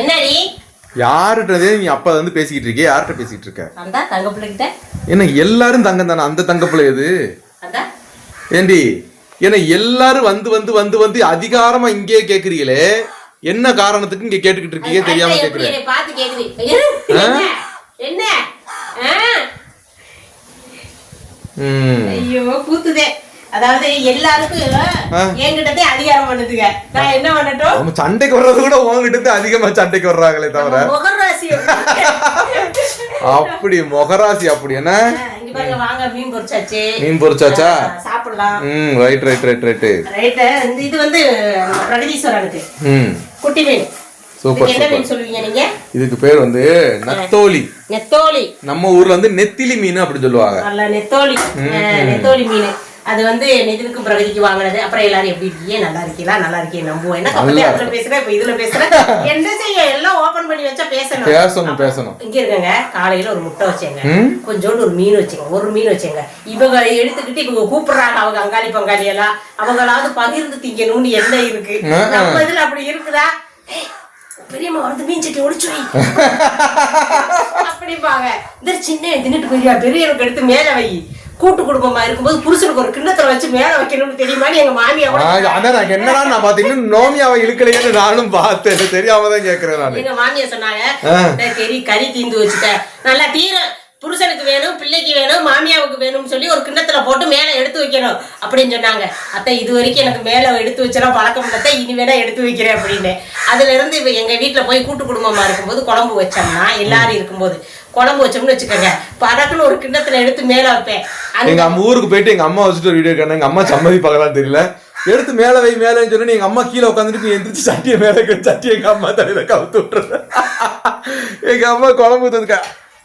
என்னடி? யார்கிட்டதே நீ அப்பா வந்து பேசிக்கிட்டு இருக்கிய? யார்கிட்ட பேசிக்கிட்டு இருக்க? அந்த தங்க பிள்ளைகிட்ட என்ன எல்லாரும் தங்கம் தானே? அந்த தங்க பிள்ளை எது ஏண்டி ஏன்னா எல்லாரும் வந்து வந்து வந்து வந்து அதிகாரமா இங்கே கேக்குறீங்களே? என்ன காரணத்துக்கு இங்க கேட்டுக்கிட்டு இருக்கீங்க? தெரியாம கேக்குறேன். என்னை ஐயோ கூத்துதே அதாவது எல்லாருக்கும் ஆ. என்கிட்டதே அதிகாரம் பண்ணுதுங்க. நான் என்ன பண்ணட்டும்? அவங்க சண்டைக்கு வர்றது கூட உங்ககிட்ட அதிகமா சண்டைக்கு வர்றாங்களே தவிர. முகராசி அப்படி மொகராசி அப்படி என்ன? வாங்க மீன் பொரிச்சாச்சு. மீன் பொரிச்சாச்சா? ஆ, சாப்பிடலாம். ம் ரைட் ரைட் ரைட் இது வந்து பிரகதீஸ்வரனுக்கு. ம். குட்டி மீன். சூப்பர் இதுக்கு சூப்பர். பேர் வந்து நத்தோலி. நெத்தோலி. நம்ம ஊர்ல வந்து நெத்திலி மீன் அப்படி சொல்லுவாங்க. நெத்தோலி. நெத்தோலி மீன். அது வந்து நிதினுக்கும் பிரகதிக்கு வாங்கினது. அப்புறம் எல்லாரும் எப்படி இருக்கீங்க? நல்லா இருக்கீங்களா? நல்லா இருக்கீங்க. நம்புவோம் என்ன கப்பலே அதுல பேசுறேன்? இப்ப இதுல பேசுறேன். என்ன செய்ய? எல்லாம் ஓபன் பண்ணி வச்சா பேசணும். பேசணும் பேசணும். இங்க இருக்கங்க. காலையில ஒரு முட்டை வச்சேங்க. கொஞ்சோண்டு ஒரு மீன் வச்சுங்க. ஒரு மீன் வச்சுங்க. இவங்க எடுத்துக்கிட்டு இவங்க கூப்பிடுறாங்க. அவங்க அங்காளி பங்காளி எல்லாம். அவங்களாவது பகிர்ந்து திங்கணும்னு என்ன இருக்கு. நம்ம இதுல அப்படி இருக்குதா? பெரியம்மா வந்து மீன் சட்டி ஒடிச்சு வை. அப்படிம்பாங்க. இந்த சின்ன தின்னுட்டு போயியா பெரியவருக்கு எடுத்து மேல வை. கூட்டு குடும்பமா இருக்கும்போது புருஷனுக்கு ஒரு கிண்ணத்துல வச்சு மேல வைக்கணும்னு தெரியுமான்னு எங்க மாமியா அதான் நான் என்னடா நான் பாத்தீங்கன்னா நோமியாவை இழுக்கலையேன்னு நானும் பார்த்தேன். தெரியாம தான் கேக்குறேன் நானு. எங்க மாமியா சொன்னாங்க ஆ. "இந்த கறி கறி தீந்து வச்சுட்டேன் நல்லா தீர புருஷனுக்கு வேணும் பிள்ளைக்கு வேணும் மாமியாவுக்கு வேணும்னு சொல்லி ஒரு கிண்ணத்துல போட்டு மேல எடுத்து வைக்கணும் அப்படின்னு சொன்னாங்க. அத்தை இது வரைக்கும் எனக்கு மேல எடுத்து வச்செல்லாம் பழக்கம் இல்லத்த இனி வேணா எடுத்து வைக்கிறேன் அப்படின்னு. அதுல இருந்து இப்ப எங்க வீட்டுல போய் கூட்டு குடும்பமா இருக்கும்போது குழம்பு வச்சோம்னா எல்லாரும் இருக்கும்போது குழம்பு வச்சோம்னு வச்சுக்கோங்க. பறக்குன்னு ஒரு கிண்ணத்துல எடுத்து மேல வைப்பேன். எங்க அம்மா ஊருக்கு போயிட்டு எங்க அம்மா வச்சுட்டு ஒரு வீடியோ காண எங்க அம்மா சம்மதிப்பாங்களான்னு தெரியல. எடுத்து மேல வை மேலேன்னு சொல்லி எங்க அம்மா கீழே உட்காந்துட்டு எந்திரிச்சு சட்டியை மேல சட்டியை சட்டி எங்க அம்மா தலையில கவுத்து விட்டுறேன் எங்க அம்மா குழம்பு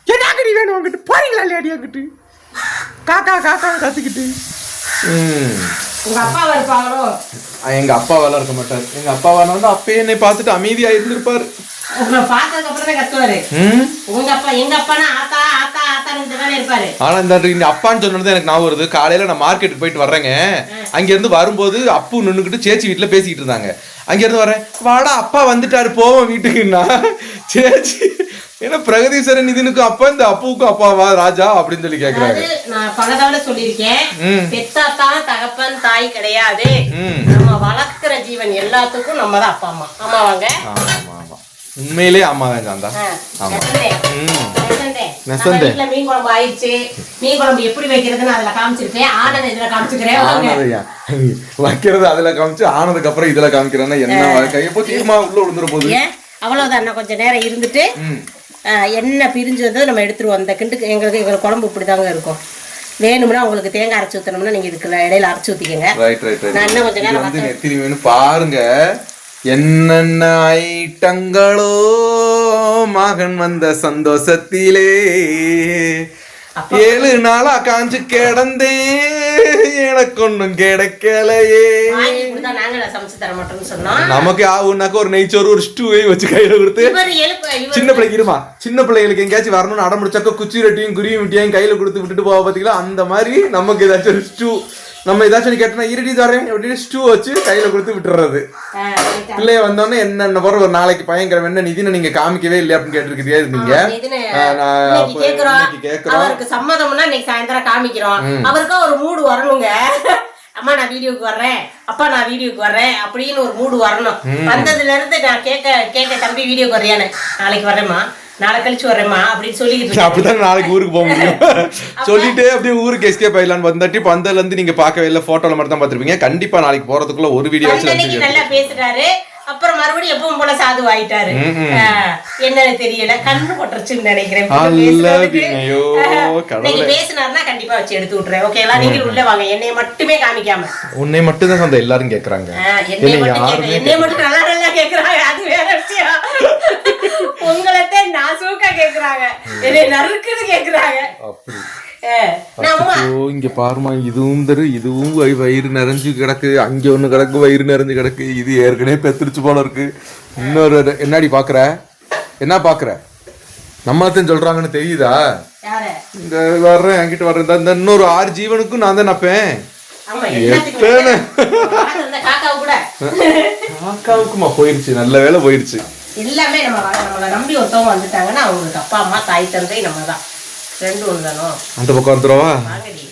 என்னங்கடி வேணும் உங்ககிட்ட போறீங்களா இல்லையாடி அங்கிட்டு காக்கா காக்கா கத்திக்கிட்டு. ம். உங்க அப்பா இருப்பாங்களோ? எங்க அப்பாவெல்லாம் இருக்க மாட்டார். எங்க அப்பாவான வந்து அப்பயே என்னை பார்த்துட்டு அமைதியா இருந்திருப்பாரு. உங்களை பார்த்ததுக்கு அப்புறம் தான் கத்துவாரு. ம்? உங்க அப்பா எங்க அப்பானா ஆத்தா ஆத்தா ஆத்தான்னு தானே இருப்பாரு. ஆனா இந்த இந்த அப்பான்னு சொன்னது எனக்கு ஞாபகம் வருது. காலையில நான் மார்க்கெட்டுக்கு போயிட்டு வர்றேங்க. அங்க இருந்து வரும்போது அப்பு நின்னுக்கிட்டு சேச்சி வீட்டுல பேசிக்கிட்டு இருந்தாங்க. அங்க இருந்து வரேன். வாடா அப்பா வந்துட்டாரு போவோம் வீட்டுக்குன்னா. சேச்சி ஏன்னா பிரகதீஸ்வரன் நிதினுக்கும் அப்பா இந்த அப்புவுக்கும் அப்பாவா ராஜா அப்படின்னு சொல்லி கேக்குறாங்க. அதாவது நான் பல தடவை சொல்லியிருக்கேன். ம். பெத்தாத்தான் தகப்பன் தாய் கிடையாது. நம்ம வளர்க்கிற ஜீவன் எல்லாத்துக்கும் நம்ம தான் அப்பா அம்மா. ஆமா ஆமா. உண்மையிலே ஆமா தான் சாந்தா ஆமா. நெசந்தே. மீன் குழம்பு ஆயிடுச்சு. மீன் குழம்பு எப்படி வைக்கிறதுன்னு அதுல காமிச்சிருக்கேன். ஆனதை இதுல காமிச்சுக்கிறேன். வாங்க. வைக்கிறது அதுல காமிச்சு ஆனதுக்கு அப்புறம் இதுல காமிக்கிறேன்னா என்ன கையை போய் தீர்மா உள்ள விழுந்துற போகுது அவ்வளவுதான். கொஞ்சம் நேரம் இருந்துட்டு எண்ணெய் பிரிஞ்சதை நம்ம எடுத்துருவோம். அந்த கிண்டுக்கு எங்களுக்கு எங்களுக்கு குழம்பு இப்படிதாங்க இருக்கும். வேணும்னா உங்களுக்கு தேங்காய் அரைச்சி ஊற்றணும்னா நீங்க இதுக்கு இடையில அரைச்சி ரைட் நான் இன்னும் கொஞ்ச இது நேரம் வந்து பாருங்க. என்னென்ன ஐட்டங்களோ மகன் வந்த சந்தோஷத்திலே. ஏழு நாளா காஞ்சு கிடந்தேன் எனக்கு ஒண்ணும் கிடைக்கலையே நமக்கு ஆகுனாக்க ஒரு நெய்ச்சோறு ஒரு ஸ்டூவை வச்சு கையில கொடுத்து. சின்ன பிள்ளைக்கு இருமா? சின்ன பிள்ளைங்களுக்கு எங்கேயாச்சும் வரணும்னு அடம் முடிச்சாக்க குச்சி ரெட்டியும் குருவி மிட்டியும் கையில கொடுத்து விட்டுட்டு போவா பாத்தீங்களா? அந்த மாதிரி நமக்கு ஏதாச்சும் ஒரு ஸ்டூ நம்ம ஏதாச்சும் கேட்டோம்னா இருடி தரேன் அப்படின்னு ஸ்டூ வச்சு கையில கொடுத்து விட்டுறது. பிள்ளைய வந்தோடனே என்னென்ன போற ஒரு நாளைக்கு பயங்கரம். என்ன நிதினை நீங்க காமிக்கவே இல்லையா அப்படின்னு கேட்டிருக்கிறதே இருந்தீங்க கேக்குறோம். அவருக்கு சம்மதம்னா இன்னைக்கு சாயந்தரம் காமிக்கிறோம். அவருக்கா ஒரு மூடு வரணுங்க. அம்மா நான் வீடியோக்கு வர்றேன். அப்பா நான் வீடியோக்கு வர்றேன் அப்படின்னு ஒரு மூடு வரணும். வந்ததுல இருந்து நான் கேட்க கேட்க தம்பி வீடியோக்கு வர்றியான்னு. நாளைக்கு வரேம்மா நாளை கழிச்சு வரேம்மா அப்படின்னு இருக்கேன். அப்படிதான் நாளைக்கு ஊருக்கு போக முடியும். சொல்லிட்டே அப்படியே ஊருக்கு எஸ்கேப் ஆயிடலான்னு வந்தாட்டி பந்தல இருந்து நீங்க பார்க்கவே இல்லை போட்டோல மட்டும் தான் பார்த்திருப்பீங்க. கண்டிப்பா நாளைக்கு போறதுக்குள்ள ஒரு வீடியோ வச்சு அன்னைக்கு நல்லா பேசுறாரு. அப்புறம் மறுபடியும் எப்பவும் போல சாது ஆயிட்டாரு என்னன்னு தெரியல. கண்ணு போட்டுருச்சுன்னு நினைக்கிறேன். நீங்க பேசினாருன்னா கண்டிப்பா வச்சு எடுத்து விட்டுறேன் ஓகேங்களா நீங்க உள்ள வாங்க. என்னைய மட்டுமே காமிக்காம. உன்னை மட்டும் தான் எல்லாரும் கேக்குறாங்க. என்னைய என்னை மட்டும் என்னைய நல்லா நல்லா கேக்குறாங்க. அது வேற விஷயம். உங்களைத்தான் நான் சூக்கா கேக்குறாங்க. என்னை நறுக்குன்னு கேக்குறாங்க. இங்க பாருமா இதுவும் தரு இதுவும் வயி- வயிறு நிறைஞ்சு கிடக்கு. அங்க ஒண்ணு கிடக்கு வயிறு நிறைஞ்சு கிடக்கு. இது ஏற்கனவே பெத்துருச்சு போல இருக்கு. இன்னொரு என்னடி பாக்குற? என்ன பாக்குற? நம்மளத்தையும் சொல்றாங்கன்னு தெரியுதா? இந்த வர்றேன் என்கிட்ட வர்றேன். இந்த- இன்னொரு ஆறு ஜீவனுக்கும் நான் தான் நப்பேன். காக்காவுக்குமா போயிருச்சு நல்ல வேலை போயிருச்சு. எல்லாமே நம்ம நம்மளை நம்பி ஒருத்தவங்க வந்துட்டாங்கன்னா அவங்களுக்கு அப்பா அம்மா தாய் தந்தை நம்ம தான் ரெண்டு ஒன்று தானோ அந்த பக்கம் வந்துடுவா வாங்கடி.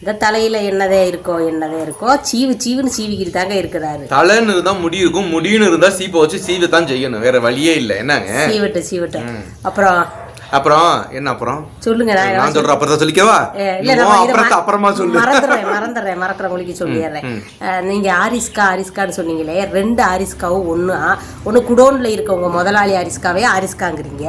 இந்த தலையில என்னதே இருக்கோ என்னதே இருக்கோ சீவு சீவுன்னு சீவிக்கிட்டு தாங்க இருக்கிறாரு. தலைன்னு இருந்தா முடி இருக்கும் முடின்னு இருந்தா சீப்பை வச்சு சீவை தான் செய்யணும். வேற வழியே இல்லை. என்னங்க? சீவட்டு சீவட்டு. அப்புறம் அப்புறம் என்ன அப்புறம்? சொல்லுங்க நான் சொல்றேன் அப்புறம் சொல்லிக்கவா? அப்புறத்தை அப்புறமா சொல்லு. மறந்துடுறேன் மறந்துடுறேன் மறக்கிறவங்களுக்கு சொல்லிடுறேன். நீங்க ஆரிஸ்கா ஆரிஸ்கான்னு சொன்னீங்களே ரெண்டு ஆரிஸ்காவும் ஒன்று ஒன்று குடோன்ல இருக்கவங்க முதலாளி ஆரிஸ்காவே ஆரிஸ்காங்கிறீங்க.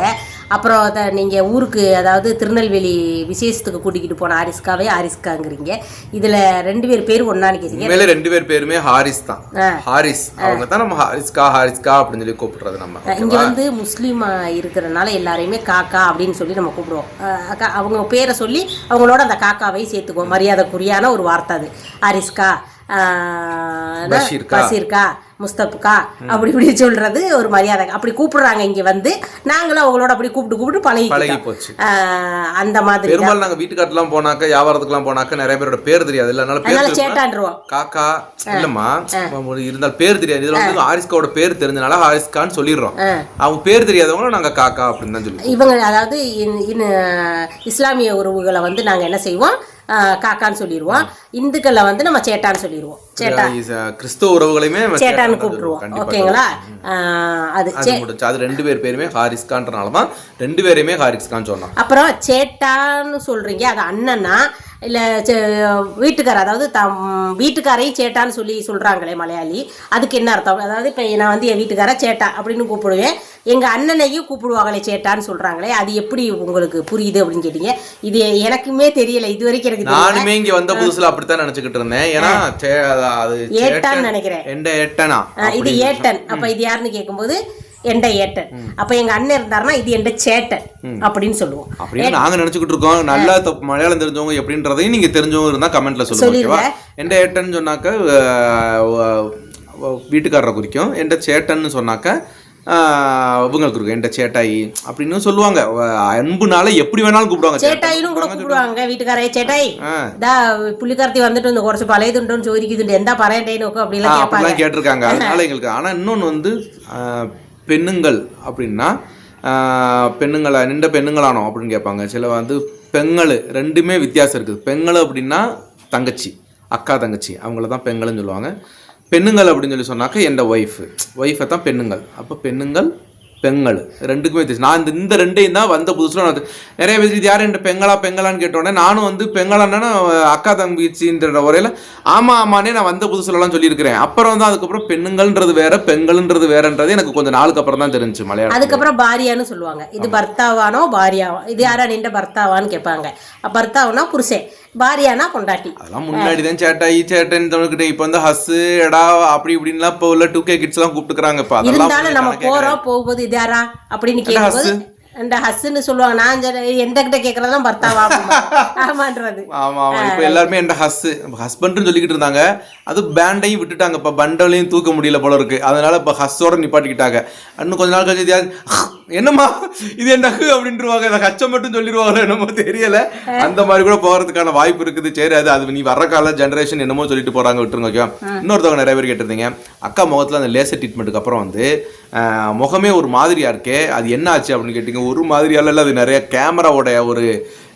அப்புறம் அத நீங்க ஊருக்கு அதாவது திருநெல்வேலி விசேஷத்துக்கு கூட்டிக்கிட்டு போன ஆரிஸ்காவே ஆரிஸ்காங்கிறீங்க இதுல ரெண்டு பேர் பேர் ஒன்னான்னு கேட்டீங்க உண்மையிலே ரெண்டு பேர் பேருமே ஹாரிஸ் தான். ஹாரிஸ். அவங்க தான் நம்ம ஹாரிஸ்கா ஹாரிஸ்கா அப்படின்னு சொல்லி கூப்பிடுறது நம்ம. இங்க வந்து முஸ்லீம் இருக்கிறனால எல்லாரையுமே காக்கா அப்படின்னு சொல்லி நம்ம கூப்பிடுவோம் அவங்க பேரை சொல்லி அவங்களோட அந்த காக்காவை சேர்த்துக்குவோம். மரியாதைக்குரியான ஒரு வார்த்தை அது. ஆரிஸ்கா பஷீர்கா முஸ்தப்கா அப்படி இப்படி சொல்றது ஒரு மரியாதை. அப்படி கூப்பிடுறாங்க இங்க வந்து. நாங்களும் அவங்களோட அப்படி கூப்பிட்டு கூப்பிட்டு பழகி பழகி போச்சு அந்த மாதிரி. பெரும்பாலும் நாங்க வீட்டுக்காட்டுலாம் போனாக்க வியாபாரத்துக்குலாம் போனாக்க நிறைய பேரோட பேர் தெரியாது. இல்ல அதனால. சேட்டான்ருவோம். காக்கா இல்லம்மா இருந்தால் பேர் தெரியாது. இதுல வந்து ஹாரிஸ்காவோட பேர் தெரிஞ்சனால ஹாரிஸ்கான்னு சொல்லிடுறோம். அவங்க பேர் தெரியாதவங்களும் நாங்க காக்கா அப்படின்னு தான் சொல்லி இவங்க அதாவது இஸ்லாமிய உறவுகளை வந்து நாங்க என்ன செய்வோம்? காக்கான்னு சொல்லிடுவோம் இந்துக்களை வந்து நம்ம சேட்டான்னு சொல்லிடுவோம் சேட்டா. கிறிஸ்தவ உறவுகளையுமே சேட்டான்னு கூப்பிட்டுருவோம் ஓகேங்களா? அது அது முடிச்சு அது ரெண்டு பேர் பேருமே ஹாரிஸ்கான்றனால தான் ரெண்டு பேரையுமே ஹாரிஸ்கான்னு சொன்னோம் அப்புறம் சேட்டான்னு சொல்றீங்க. அது அண்ணனா இல்ல வீட்டுக்கார அதாவது தம் வீட்டுக்காரையும் சேட்டான்னு சொல்லி சொல்றாங்களே மலையாளி. அதுக்கு என்ன அர்த்தம்? அதாவது இப்ப நான் வந்து என் வீட்டுக்கார சேட்டா அப்படின்னு கூப்பிடுவேன். எங்க அண்ணனையும் கூப்பிடுவாங்களே சேட்டான்னு சொல்றாங்களே அது எப்படி உங்களுக்கு புரியுது அப்படின்னு கேட்டீங்க. இது எனக்குமே தெரியல இது வரைக்கும் எனக்கு நானுமே இங்க வந்த புதுசுல அப்படித்தான் நினைச்சுக்கிட்டு இருந்தேன். ஏன்னா அது- ஏட்டான்னு நினைக்கிறேன். இது ஏட்டன். அப்ப இது யாருன்னு கேட்கும்போது எண்ட ஏட்டன் அப்ப எங்க அண்ணன் இருந்தாருன்னா இது எண்ட சேட்டன் அப்படின்னு சொல்லுவோம். அப்படின்னு நாங்க நினைச்சுக்கிட்டு இருக்கோம் நல்லா மலையாளம் தெரிஞ்சவங்க எப்படின்றதையும் நீங்க தெரிஞ்சவங்க இருந்தா கமெண்ட்ல சொல்லுங்க எண்ட ஏட்டன் சொன்னாக்க வீட்டுக்காரரை குறிக்கும். எண்ட சேட்டன்னு சொன்னாக்க இவங்களுக்கு இருக்கும் என்ட சேட்டாயி அப்படின்னு சொல்லுவாங்க. அன்புனால எப்படி வேணாலும் கூப்பிடுவாங்க. சேட்டாயினும் கூட கூப்பிடுவாங்க வீட்டுக்காரே சேட்டாய் இதா புள்ளிக்கார்த்தி வந்துட்டு இந்த குறைச்சு பழையதுண்டோன்னு சோதிக்குதுண்டு எந்த பறையண்டேன்னு அப்படிலாம் கேட்டிருக்காங்க. அதனால எங்களுக்கு ஆனா இன்னொன்னு வந்து பெண்ணுங்கள் அப்படின்னா பெண்ணுங்களா நின்ற பெண்ணுங்களானோ அப்படின்னு கேட்பாங்க. சில வந்து பெண்கள் ரெண்டுமே வித்தியாசம் இருக்குது. பெண்கள் அப்படின்னா தங்கச்சி அக்கா தங்கச்சி அவங்கள தான் பெண்கள்னு சொல்லுவாங்க. பெண்ணுங்கள் அப்படின்னு சொல்லி சொன்னாக்க எந்த ஒய்ஃபு ஒய்ஃபை தான் பெண்ணுங்கள். அப்போ பெண்ணுங்கள் பெண்கள். ரெண்டுக்குமே வித்தியாசம். நான் இந்த இந்த ரெண்டையும் தான் வந்த புதுசுல நான் நிறைய பேர் இது யார் என்ற பெண்களா பெண்களான்னு கேட்டோடனே நானும் வந்து பெண்களான்னா அக்கா தங்கச்சின்ற உரையில ஆமா ஆமானே நான் வந்த புதுசுலலாம் சொல்லியிருக்கிறேன். அப்புறம் தான் அதுக்கப்புறம் பெண்ணுங்கள்ன்றது வேற பெண்கள்ன்றது வேறன்றது எனக்கு கொஞ்சம் நாளுக்கு அப்புறம் தான் தெரிஞ்சு மலையாளம் அதுக்கப்புறம் பாரியான்னு சொல்லுவாங்க. இது பர்த்தாவானோ பாரியாவா? இது யாரா நின்ற பர்த்தாவான்னு கேட்பாங்க. பர்த்தாவனா புருஷன் பாரியானா கொண்டாட்டி. அதெல்லாம் முன்னாடி தான் சேட்டாயி சேட்டன் கிட்ட இப்போ வந்து ஹஸ்ஸு எடா அப்படி இப்படின்லாம் இப்போ உள்ள டூ கே கிட்ஸ் எல்லாம் கூப்பிட்டுக்கிறாங்க இப்போ. அதெல்லாம் நம்ம போறோம் போகும்போது இது யாரா? அப்படின்னு கேட்கும்போது இந்த ஹஸ்ன்னு சொல்லுவாங்க. நான் எந்த கிட்ட கேட்கறதெல்லாம் பர்த்தாவா. ஆமான்றது. ஆமா ஆமா. இப்போ எல்லாருமே என் ஹஸ்? ஹஸ்பண்ட்னு சொல்லிக்கிட்டு இருந்தாங்க. அது பேண்டையும் விட்டுட்டாங்க. இப்போ பண்டலையும் தூக்க முடியல போல இருக்கு. அதனால இப்போ ஹஸ்ஸோட நிப்பாட்டிக்கிட்டாங்க. இன்னும் கொஞ்ச நாள் கழிச்சு என்னம்மா? இது என்ன அப்படின்ட்டுருவாங்க இந்த ஹச்சம் மட்டும் சொல்லிடுவாங்க என்னமோ தெரியல. அந்த மாதிரி கூட போறதுக்கான வாய்ப்பு இருக்குது. சரி அது அது நீ வர்ற கால ஜென்ரேஷன் என்னமோ சொல்லிட்டு போறாங்க. விட்டுருங்க ஓகே இன்னொருத்தவங்க நிறைய பேர் கேட்டிருந்தீங்க. அக்கா முகத்துல அந்த லேசர் ட்ரீட்மெண்ட்டுக்கு அப்புறம் வந்து முகமே ஒரு மாதிரியா இருக்கே. அது என்ன ஆச்சு அப்படின்னு கேட்டீங்க. ஒரு மாதிரியால அது நிறைய கேமராவோட ஒரு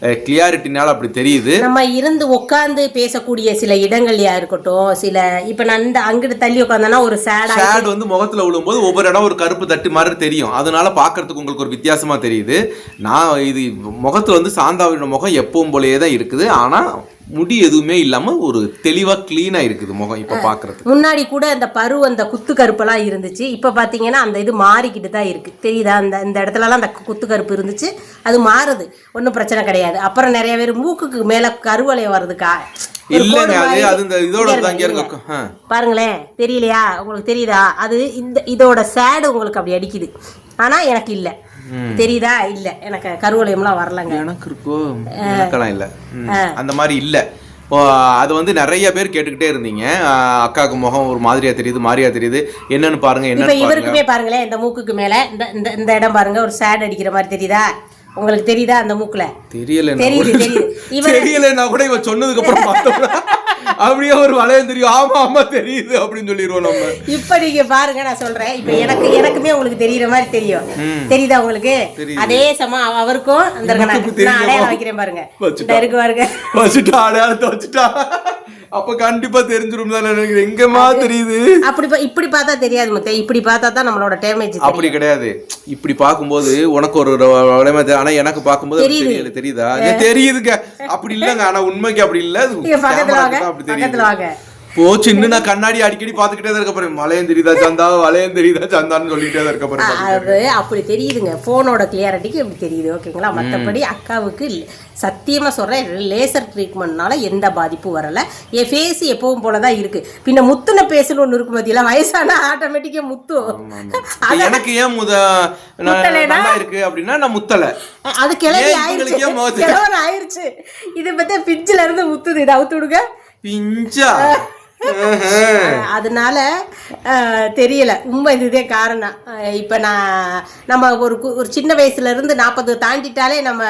கிளியாரிட்டினால அப்படி தெரியுது. நம்ம இருந்து உட்கார்ந்து பேசக்கூடிய சில இடங்கள்யா இருக்கட்டும் சில இப்ப நான் இந்த அங்கிட்டு தள்ளி உட்காந்தேன்னா ஒரு சேடா ஷேட் வந்து முகத்துல விழும்போது ஒவ்வொரு இடம் ஒரு கருப்பு தட்டு மாதிரி தெரியும். அதனால பார்க்கறதுக்கு உங்களுக்கு ஒரு வித்தியாசமா தெரியுது. நான் இது முகத்துல வந்து சாந்தாவியோட முகம் எப்பவும் போலயே தான் இருக்குது. ஆனா முடி எதுவுமே இல்லாம ஒரு தெளிவா கிளீனா இருக்குது முகம் இப்ப பாக்குறதுக்கு. முன்னாடி கூட அந்த பரு அந்த குத்து கருப்பெல்லாம் இருந்துச்சு. இப்போ பார்த்தீங்கன்னா அந்த இது மாறிக்கிட்டு தான் இருக்கு. தெரியுதா? அந்த இந்த இடத்துலலாம் அந்த குத்து கருப்பு இருந்துச்சு. அது மாறுது. ஒன்றும் பிரச்சனை கிடையாது. அப்புறம் நிறைய பேர் மூக்குக்கு மேலே கருவளையம் வருதுக்கா இல்லைங்க அது அது இந்த இதோட. பாருங்களேன். தெரியலையா? உங்களுக்கு தெரியுதா? அது இந்த இதோட சேடு உங்களுக்கு அப்படி அடிக்குது. ஆனா எனக்கு இல்ல. தெரியுதா? இல்ல. எனக்கு கருவளையம்லாம் வரலங்க. எனக்கு இருக்கோ? எனக்கெல்லாம் இல்ல. அந்த மாதிரி இல்ல. அது வந்து நிறைய பேர் கேட்டுக்கிட்டே இருந்தீங்க. அக்காவுக்கு முகம் ஒரு மாதிரியா தெரியுது மாதிரியா தெரியுது. என்னன்னு பாருங்க பாருங்க. இவருக்குமே பாருங்களேன் இந்த மூக்குக்கு மேல இந்த இந்த இந்த இடம் பாருங்க ஒரு சேட் அடிக்கிற மாதிரி தெரியுதா? உங்களுக்கு தெரியுதா அந்த மூக்குல? தெரியல தெரியுது தெரியுது. இவர் தெரியல நான் கூட இவ சொன்னதுக்கு அப்புறம் பார்த்தோம்னா அப்படியே ஒரு வளையம் தெரியும். ஆமா ஆமா தெரியுது அப்படின்னு சொல்லிடுவோம் நம்ம. இப்ப நீங்க பாருங்க நான் சொல்றேன். இப்ப எனக்கு எனக்குமே உங்களுக்கு தெரியுற மாதிரி தெரியும். தெரியுதா உங்களுக்கு. அதே சம அவ- அவருக்கும் அந்த அடையாளம் வைக்கிறேன் பாருங்க. வச்சுட்டா. இருக்கு பாருங்க. வச்சுட்டா அடையாளத்தை வச்சுட்டா. அப்ப கண்டிப்பா தெரிஞ்சிரும் தான் நினைக்கிறேன். எங்கம்மா தெரியுது? அப்படி இப்படி பார்த்தா தெரியாது முத்தை. இப்படி பார்த்தா தான் நம்மளோட டேமேஜ் அப்படி கிடையாது. இப்படி பார்க்கும்போது உனக்கு ஒரு தெரியும். ஆனா எனக்கு பார்க்கும்போது தெரியுது. தெரியல தெரியுதா? தெரியுதுங்க. அப்படி இல்லங்க. ஆனா உண்மைக்கு அப்படி இல்ல. அப்படி தெரியுது. வாங்க போச்சு. இன்னும் நான் கண்ணாடி அடிக்கடி பாத்துக்கிட்டே தான் இருக்க போறேன். வளையம் தெரியுதா சந்தா? வளையம் தெரியுதா சந்தான்னு சொல்லிட்டே தான் இருக்க போறேன். அது அப்படி தெரியுதுங்க. ஃபோனோட கிளியாரிட்டிக்கு இப்படி தெரியுது. ஓகேங்களா? மற்றபடி அக்காவுக்கு சத்தியமா சொல்றேன் லேசர் ட்ரீட்மெண்ட்னால எந்த பாதிப்பும் வரல. என் ஃபேஸ் எப்பவும் போல தான் இருக்கு. பின்ன முத்துன பேசுன்னு ஒன்று இருக்கும் பார்த்தீங்களா வயசானா ஆட்டோமேட்டிக்கா முத்தும் எனக்கு ஏன் முத? நல்லா இருக்கு அப்படின்னா நான் முத்தல. அது முகத்து- கிழவன் ஆயிருச்சு. இது பார்த்தா பிஞ்சில இருந்து முத்துது. இதை அவுத்து விடுங்க. பிஞ்சா. அதனால தெரியல. உண்மை இதுதே காரணம். இப்ப நான் நம்ம ஒரு ஒரு சின்ன வயசுல இருந்து நாற்பது தாண்டிட்டாலே நம்ம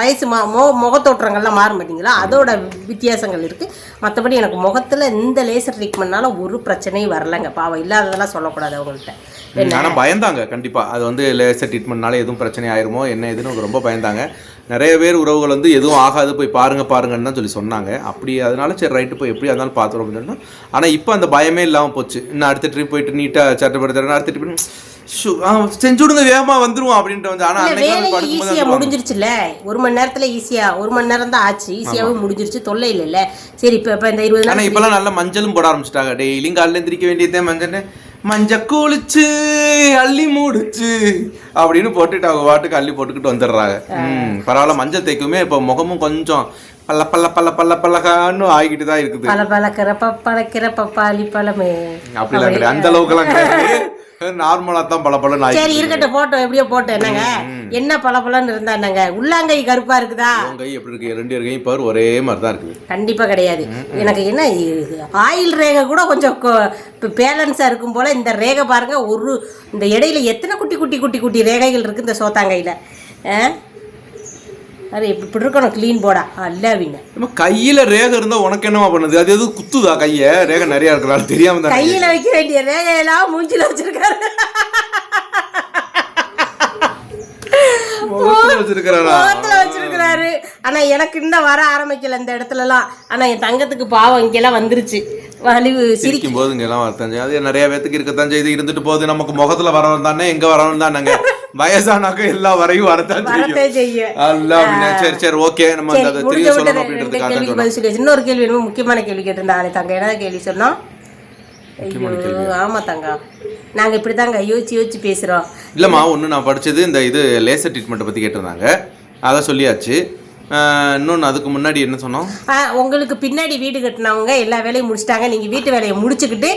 வயசு மா முகத்தோற்றங்கள்லாம் மாறும் பார்த்தீங்களா அதோட வித்தியாசங்கள் இருக்கு. மற்றபடி எனக்கு முகத்துல இந்த லேசர் ட்ரீட்மெண்ட்னால ஒரு பிரச்சனையும் வரலங்க. பாவம் இல்லாததெல்லாம் சொல்லக்கூடாது அவங்கள்ட்ட. ஆனா பயந்தாங்க கண்டிப்பா. அது வந்து லேசர் ட்ரீட்மெண்ட்னால எதுவும் பிரச்சனை ஆயிருமோ என்ன ஏதுன்னு ரொம்ப பயந்தாங்க. நிறைய பேர் உறவுகள் வந்து எதுவும் ஆகாது போய் பாருங்க பாருங்கன்னு தான் சொல்லி சொன்னாங்க. அப்படி அதனால சரி ரைட்டு போய் எப்படி இருந்தாலும் பார்த்துரும் அப்படின்னு சொன்னா ஆனா இப்போ அந்த பயமே இல்லாம போச்சு. இன்னும் அடுத்த ட்ரிப் போயிட்டு நீட்டா சட்டப்படுத்துறேன் அடுத்த ட்ரிப் செஞ்சு விடுங்க வேகமா வந்துருவோம் அப்படின்ட்டு வந்து ஆனா இல்ல ஈஸியா வந்துருவாங்க. முடிஞ்சிருச்சுல்ல? ஒரு மணி நேரத்துல ஈஸியா ஒரு மணி நேரம் தான் ஆச்சு. ஈஸியாவே முடிஞ்சிருச்சு தொல்லை இல்லைல்ல. சரி இப்ப இப்ப இந்த இருபது ஆனா இப்பெல்லாம் நல்ல மஞ்சளும் போட ஆரம்பிச்சிட்டாங்க. டெய்லியும் காலையில எந்திரிக்க வேண்டியதே மஞ்சள் மஞ்ச குளிச்சு அள்ளி மூடிச்சு அப்படின்னு போட்டுட்டு அவங்க வாட்டுக்கு அள்ளி போட்டுக்கிட்டு வந்துடுறாங்க. ம் பரவாயில்ல மஞ்சள் தேய்க்குமே இப்போ முகமும் கொஞ்சம் பல்ல பல்ல பல்ல பல்ல பல்லகான்னு ஆகிக்கிட்டு தான் இருக்குது. பல பழக்கிற பப்பழக்கிற பப்பாளி பழமே. அப்படிலாம் கிடையாது. அந்த அளவுக்குலாம் கிடையாது. நார்மலா தான் பல பல சரி இருக்கட்டும் போட்டோ எப்படியோ போட்டோ என்னங்க? என்ன பளபளன்னு இருந்தா என்னங்க? உள்ளாங்கை கருப்பா இருக்குதா? கை எப்படி இருக்கு? ரெண்டு கையும் பாரு ஒரே மாதிரி தான் இருக்குது. கண்டிப்பா கிடையாது. எனக்கு என்ன ஆயில் ரேகை கூட கொஞ்சம் பேலன்ஸா இருக்கும் போல இந்த ரேகை பாருங்க. ஒரு இந்த இடையில எத்தனை குட்டி குட்டி குட்டி குட்டி ரேகைகள் இருக்கு இந்த சோத்தாங்கையில? ஆ? அது இப்படி இருக்கணும்? க்ளீன் போடா அல்லாவிங்க நம்ம கையில ரேகை இருந்தா உனக்கு என்னமா பண்ணுது? அது எதுவும் குத்துதா கைய? ரேகை நிறைய இருக்கிறாரு தெரியாம தான் கையில வைக்க வேண்டிய ரேகையெல்லாம் மூஞ்சில வச்சிருக்காரு. வச்சிருக்கிறாரா? ஆனா எனக்கு இன்னும் வர ஆரம்பிக்கல இந்த இடத்துலலாம். ஆனா என் தங்கத்துக்கு பாவம் இங்கெல்லாம் வந்துருச்சு. வலிவு சிரிக்க. சிரிக்கும் போது இங்க எல்லாம் வரத்தான். அது நிறைய பேத்துக்கு இருக்கத்தான் செய்து இருந்துட்டு போகுது. நமக்கு முகத்துல வரவன் தானே எங்க வரவன் தானேங்க. வயசானாக்க எல்லா வரையும் வரத்தான் வரத்தே செய்யும். அப்படின்னா சரி சரி ஓகே. நம்ம அந்த விட்டு சொல்லணும் அப்படின்றதுக்காக இன்னொரு கேள்வி முக்கியமான கேள்வி கேட்டிருந்தாங்க தங்க. என்ன கேள்வி சொன்னோம்? ஆமா தங்க. நாங்க இப்படிதாங்க யோசிச்சு யோசிச்சு பேசுறோம். இல்லம்மா ஒண்ணு நான் படிச்சது இந்த இது லேசர் ட்ரீட்மெண்ட்டை பத்தி கேட்டிருந்தாங்க. அதை சொல்லியாச்சு. ஆஹ் இன்னொன்னு அதுக்கு முன்னாடி என்ன சொன்னோம்? உங்களுக்கு பின்னாடி வீடு கட்டினவங்க எல்லா வேலையும் முடிச்சிட்டாங்க. நீங்க வீட்டு வேலையை முடிச்சுக்கிட்டு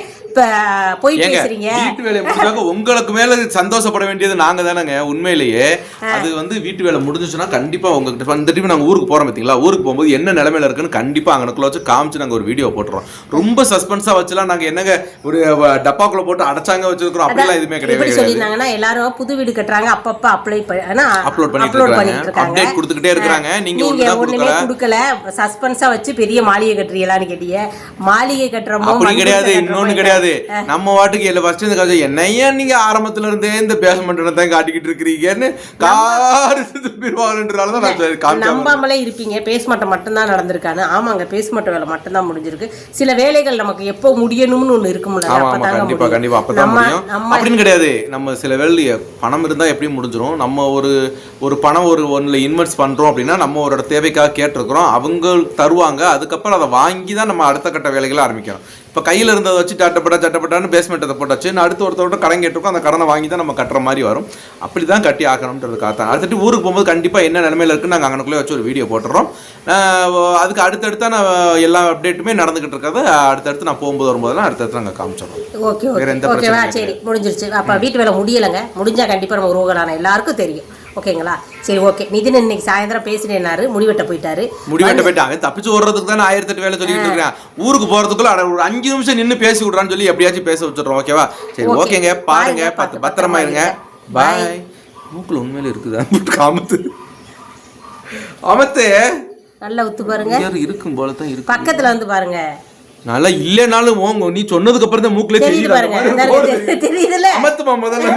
போய் பேசுறீங்க. வீட்டு உங்களுக்கு மேல சந்தோஷப்பட வேண்டியது நாங்க தானேங்க உண்மையிலேயே அது வந்து வீட்டு வேலை முடிஞ்சுச்சுன்னா கண்டிப்பா உங்ககிட்ட இந்த டைம் நாங்க ஊருக்கு போறோம் பாத்தீங்களா? ஊருக்கு போகும்போது என்ன நிலைமையில இருக்குன்னு கண்டிப்பா அங்கனக்குள்ள வச்சு காமிச்சு நாங்க ஒரு வீடியோ போட்டுறோம். ரொம்ப சஸ்பென்ஸா வச்சுலாம் நாங்க என்னங்க ஒரு டப்பாக்குள்ள போட்டு அடைச்சாங்க வச்சிருக்கிறோம். அப்படிலாம் எதுவுமே கிடையாது. சொல்லியிருந்தாங்கன்னா எல்லாரும் புது வீடு கட்டுறாங்க அப்பப்ப அப்ளை அப்லோட் பண்ணிட்டு இருக்காங்க. அப்டேட் கொடுத்துக்கிட்டே இருக்காங்க நீங்க ஒண்ணுமே கொடுக்கல. சஸ்பென்ஸா வச்சு பெரிய மாளிகை கட்டுறீங்களான்னு கேட்டீங்க. மாளிகை கட்டுறோமோ கிடையாது. இன்னொன்னு கிடையாது. நம்ம வாட்டுக்கு இல்ல ஃபர்ஸ்ட் இந்த காசு என்னையா நீங்க ஆரம்பத்துல இருந்தே இந்த பேசமெண்ட் தான் காட்டிக்கிட்டு இருக்கிறீங்கன்னு கார் துப்பிடுவாங்கன்றதால தான் நம்பாமலே இருப்பீங்க. பேஸ்மட்டம் மட்டும்தான் நடந்திருக்கான்னு ஆமாங்க பேஸ்மட்ட வேலை மட்டும்தான் முடிஞ்சிருக்கு. சில வேலைகள் நமக்கு எப்போ முடியணும்னு ஒண்ணு இருக்கும்ல கண்டிப்பா. கண்டிப்பா. அப்பதான் முடியும். அப்படின்னு கிடையாது. நம்ம சில வேலை பணம் இருந்தா எப்படி முடிஞ்சிரும். நம்ம ஒரு ஒரு பணம் ஒரு ஒன்றில் இன்வெஸ்ட் பண்றோம் அப்படின்னா நம்ம ஒரு தேவைக்காக கேட்டிருக்கிறோம். அவங்க தருவாங்க. அதுக்கப்புறம் அதை வாங்கி தான் நம்ம அடுத்த கட்ட வேலைகளை ஆரம்பிக்கணும் இப்போ கையில் இருந்ததை வச்சு சட்டப்பட்டா சட்டப்பட்டான்னு பேஸ்மெண்ட் அதை போட்டாச்சு. நான் அடுத்து ஒருத்தரோட கடன் கேட்டிருக்கோம் அந்த கடனை வாங்கி தான் நம்ம கட்டுற மாதிரி வரும். அப்படி தான் கட்டி ஆக்கணுன்றதுக்காக தான் அடுத்துட்டு ஊருக்கு போகும்போது கண்டிப்பாக என்ன நிலமையில இருக்குன்னு நாங்கள் அங்கனக்குள்ளே வச்சு ஒரு வீடியோ போட்டுறோம். அதுக்கு அடுத்தடுத்து நான் எல்லா அப்டேட்டுமே நடந்துகிட்டு இருக்கிறத அடுத்தடுத்து நான் போகும்போது வரும்போதெல்லாம் அடுத்தடுத்து நாங்கள் காமிச்சிடுறோம். ஓகே ஓகேவா சரி முடிஞ்சிருச்சு. அப்ப வீட்டு வேலை முடியலைங்க. முடிஞ்சா கண்டிப்பா நம்ம உருவகலான எல்லாருக்கும் தெரியும். ஓகேங்களா? சரி ஓகே. நிதின் இன்னைக்கு சாயந்தரம் பேசினேனாரு முடிவெட்ட போயிட்டாரு. முடிவெட்ட போயிட்டு அவன் தப்பிச்சு ஓடுறதுக்கு தான் ஆயிரத்தி எட்டு வேலை சொல்லிட்டு இருக்கேன் ஊருக்கு போறதுக்குள்ள ஒரு அஞ்சு நிமிஷம் நின்னு பேசி விடுறான்னு சொல்லி எப்படியாச்சும் பேச வச்சிடுறோம் ஓகேவா? சரி. ஓகேங்க. பாருங்க பத்து பத்திரமா இருங்க. பாய் மூக்குல உண்மையில இருக்குதா? காமத்து. அமத்து. நல்லா உத்து பாருங்க. இருக்கும் போல தான் இருக்கு. பக்கத்துல வந்து பாருங்க. நல்லா இல்லைனாலும் ஓங்க. நீ சொன்னதுக்கு அப்புறம் தான் மூக்குல தெரியுது பாருங்க. தெரியுது தெரியுதுல்ல? அமத்துமா முதல்ல.